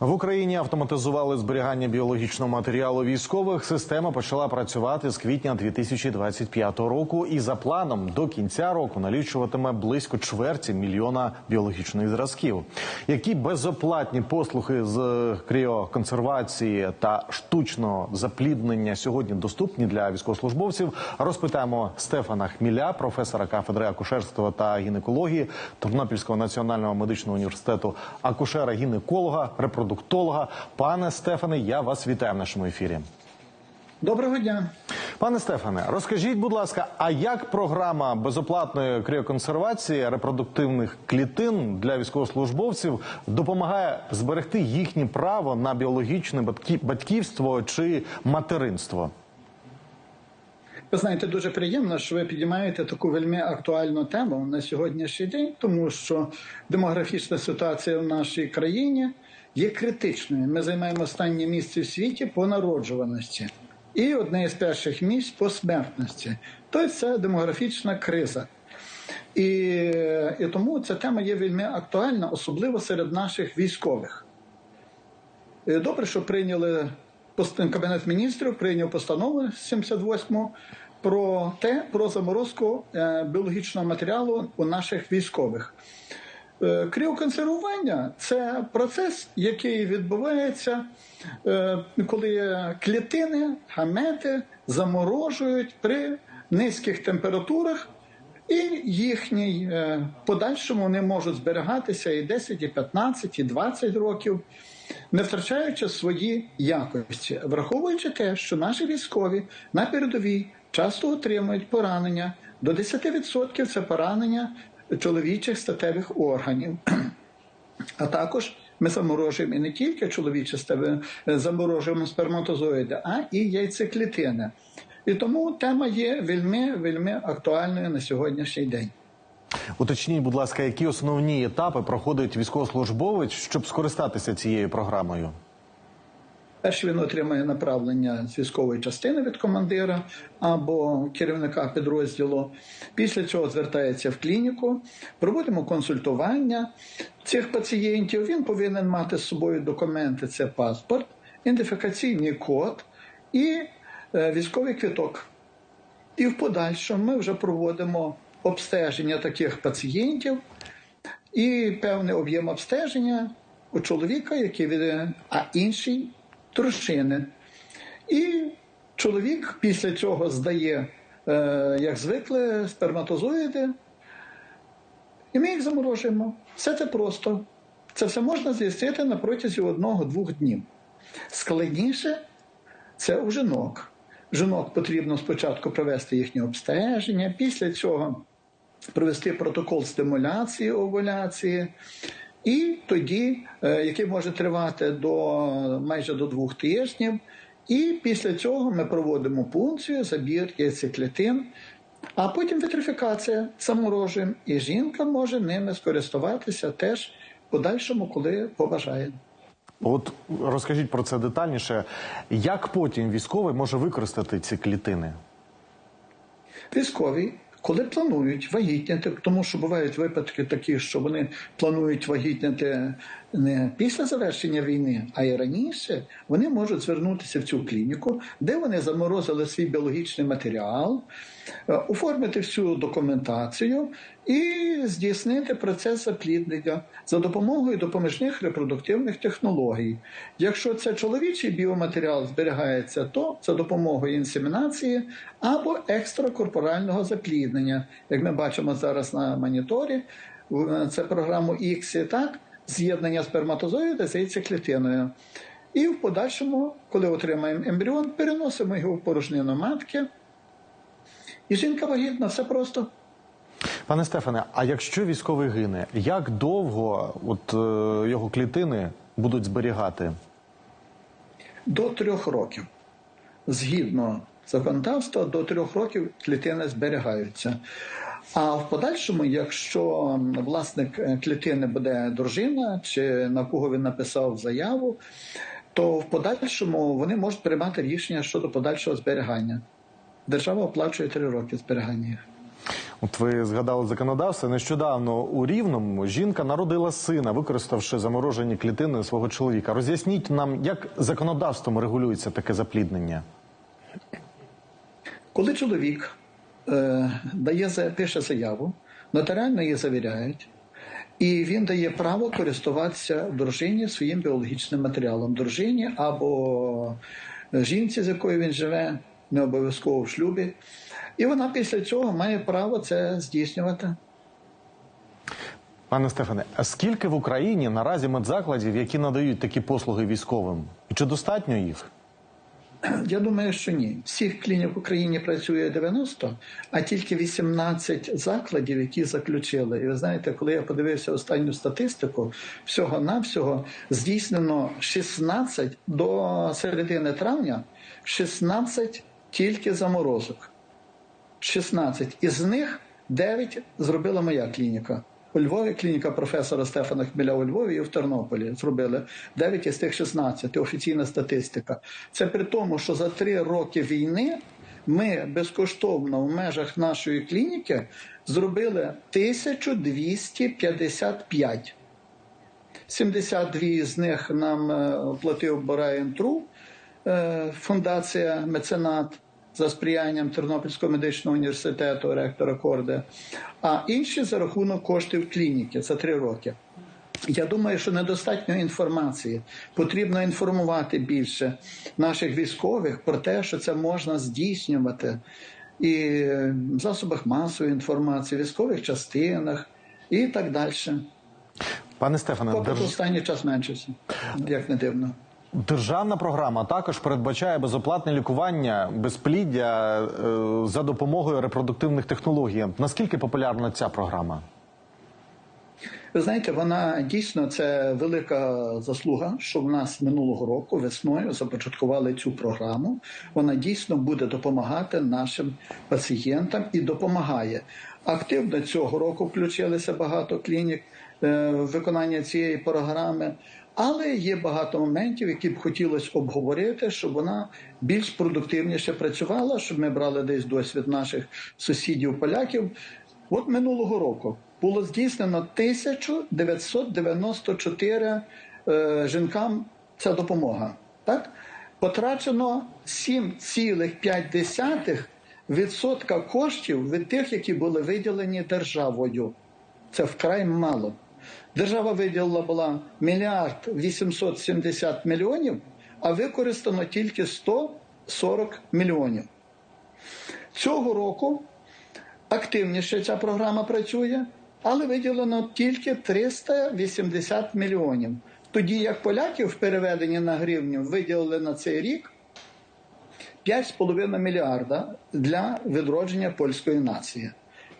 В Україні автоматизували зберігання біологічного матеріалу військових. Система почала працювати з квітня 2025 року, і за планом до кінця року налічуватиме близько чверті мільйона біологічних зразків. Які безоплатні послуги з кріоконсервації та штучного запліднення сьогодні доступні для військовослужбовців? Розпитаємо Стефана Хміля, професора кафедри акушерства та гінекології Тернопільського національного медичного університету, акушера-гінеколога, репродуктолога. Пане Стефане, я вас вітаю в нашому ефірі. Доброго дня. Пане Стефане, розкажіть, будь ласка, а як програма безоплатної кріоконсервації репродуктивних клітин для військовослужбовців допомагає зберегти їхнє право на біологічне батьківство чи материнство? Ви знаєте, дуже приємно, що ви підіймаєте таку вельми актуальну тему на сьогоднішній день, тому що демографічна ситуація в нашій країні є критичною. Ми займаємо останнє місце в світі по народжуваності і одне з перших місць по смертності. Тобто це демографічна криза. І, і тому ця тема є вельми актуальна, особливо серед наших військових. Е, Добре, що прийняли Кабінет міністрів, прийняв постанову 78 про те, про заморозку е, біологічного матеріалу у наших військових. Е, Кріоконсервування це процес, який відбувається, е, коли клітини, гамети заморожують при низьких температурах, і їхній е, подальшому вони можуть зберігатися і 10, і 15, і 20 років, не втрачаючи свої якості, враховуючи те, що наші військові на передовій часто отримують поранення. До 10% це поранення чоловічих статевих органів. А також ми заморожуємо і не тільки чоловічі стави, е, заморожуємо сперматозоїди, а і яйцеклітини. І тому тема є вельми, вельми актуальною на сьогоднішній день. Уточніть, будь ласка, які основні етапи проходить військовослужбовець, щоб скористатися цією програмою? Перш він отримає направлення з військової частини від командира або керівника підрозділу. Після цього звертається в клініку, проводимо консультування цих пацієнтів. Він повинен мати з собою документи: це паспорт, ідентифікаційний код і е, військовий квиток. І в подальшому ми вже проводимо обстеження таких пацієнтів і певний об'єм обстеження у чоловіка, який від а інший дружини. І чоловік після цього здає, е, як звикли, сперматозоїди, і ми їх заморожуємо. Все це просто. Це все можна здійснити на протязі одного-двох днів. Складніше це у жінок. Жінок потрібно спочатку провести їхнє обстеження, після цього провести протокол стимуляції овуляції, і тоді, е, який може тривати до майже до двох тижнів. І після цього ми проводимо пункцію, забір яйцеклітин, а потім витрифікація заморожуємо, і жінка може ними скористуватися теж в подальшому, коли побажає. От розкажіть про це детальніше. Як потім військовий може використати ці клітини? Військові, коли планують вагітняти, тому що бувають випадки такі, що вони планують вагітняти не після завершення війни, а й раніше, вони можуть звернутися в цю клініку, де вони заморозили свій біологічний матеріал, е, оформити всю документацію і здійснити процес запліднення за допомогою допоміжних репродуктивних технологій. Якщо це чоловічий біоматеріал зберігається, то за допомогою інсемінації або екстракорпорального запліднення. Як ми бачимо зараз на моніторі, це програму X, так, з'єднання сперматозоїда з яйцеклітиною. І в подальшому, коли отримаємо ембріон, переносимо його в порожнину матки. І жінка вагітна, все просто. Пане Стефане, а якщо військовий гине, як довго от е, його клітини будуть зберігати? До трьох років. Згідно законодавства, до трьох років клітини зберігаються. А в подальшому, якщо власник е, клітини буде дружина, чи на кого він написав заяву, то в подальшому вони можуть приймати рішення щодо подальшого зберігання. Держава оплачує три роки зберігання їх. От ви згадали законодавство. Нещодавно у Рівному жінка народила сина, використавши заморожені клітини свого чоловіка. Роз'ясніть нам, як законодавством регулюється таке запліднення. Коли чоловік дає, пише заяву, нотаріально її завіряють, і він дає право користуватися дружині своїм біологічним матеріалом. Дружині або жінці, з якою він живе, не обов'язково в шлюбі. І вона після цього має право це здійснювати. Пане Стефане, а скільки в Україні наразі медзакладів, які надають такі послуги військовим? І чи достатньо їх? Я думаю, що ні. Всіх клінік в Україні працює 90, а тільки 18 закладів, які заключили. І ви знаєте, коли я подивився останню статистику, всього-навсього здійснено 16 до середини травня, 16 тільки заморозок. 16. Із них 9 зробила моя клініка. У Львові клініка професора Стефана Хмеля у Львові і в Тернополі зробили 9 із тих 16, офіційна статистика. Це при тому, що за три роки війни ми безкоштовно в межах нашої клініки зробили 1255. 72 з них нам е, платив Борайн Тру, е, фундація Меценат за сприянням Тернопільського медичного університету, ректора Корде, а інші за рахунок коштів клініки за три роки. Я думаю, що недостатньо інформації. Потрібно інформувати більше наших військових про те, що це можна здійснювати і в засобах масової інформації, військових частинах і так далі. Пане Стефане, Попит держ... останній час меншився, як не дивно. Державна програма також передбачає безоплатне лікування безпліддя е, за допомогою репродуктивних технологій. Наскільки популярна ця програма? Ви знаєте, вона дійсно це велика заслуга, що в нас минулого року весною започаткували цю програму. Вона дійсно буде допомагати нашим пацієнтам і допомагає. Активно цього року включилися багато клінік е, виконання цієї програми. Але є багато моментів, які б хотілося обговорити, щоб вона більш продуктивніше працювала, щоб ми брали десь досвід наших сусідів поляків. От минулого року було здійснено 1994 е, жінкам ця допомога. Так? Потрачено 7,5% відсотка коштів від тих, які були виділені державою. Це вкрай мало. Держава виділила була мільярд 870 мільйонів, а використано тільки 140 мільйонів. Цього року активніше ця програма працює, але виділено тільки 380 мільйонів. Тоді як поляків в переведенні на гривню виділили на цей рік 5,5 мільярда для відродження польської нації.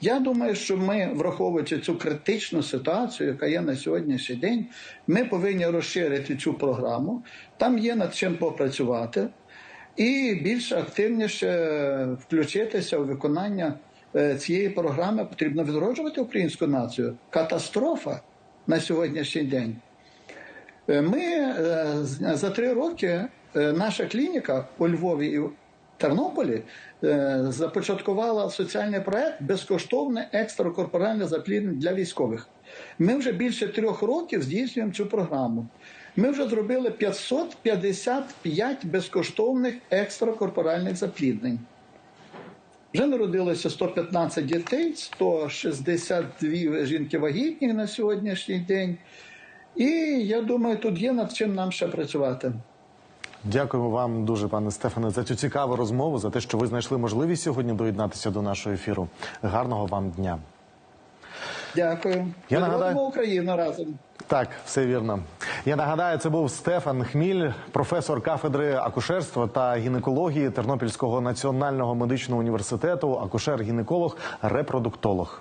Я думаю, що ми, враховуючи цю критичну ситуацію, яка є на сьогоднішній день, ми повинні розширити цю програму. Там є над чим попрацювати і більш активніше включитися у виконання е, цієї програми. Потрібно відроджувати українську націю. Катастрофа на сьогоднішній день. Е, Ми е, за три роки наша клініка у Львові і Тернополі е, започаткувала соціальний проект безкоштовне екстракорпоральне запліднення для військових. Ми вже більше трьох років здійснюємо цю програму. Ми вже зробили 555 безкоштовних екстракорпоральних запліднень. Вже народилося 115 дітей, 162 жінки вагітні на сьогоднішній день. І я думаю, тут є над чим нам ще працювати. Дякуємо вам дуже, пане Стефане, за цю цікаву розмову, за те, що ви знайшли можливість сьогодні доєднатися до нашого ефіру. Гарного вам дня. Дякую. Я нагадаю- Україну разом. Так, все вірно. Я нагадаю, це був Стефан Хміль, професор кафедри акушерства та гінекології Тернопільського національного медичного університету, акушер-гінеколог, репродуктолог.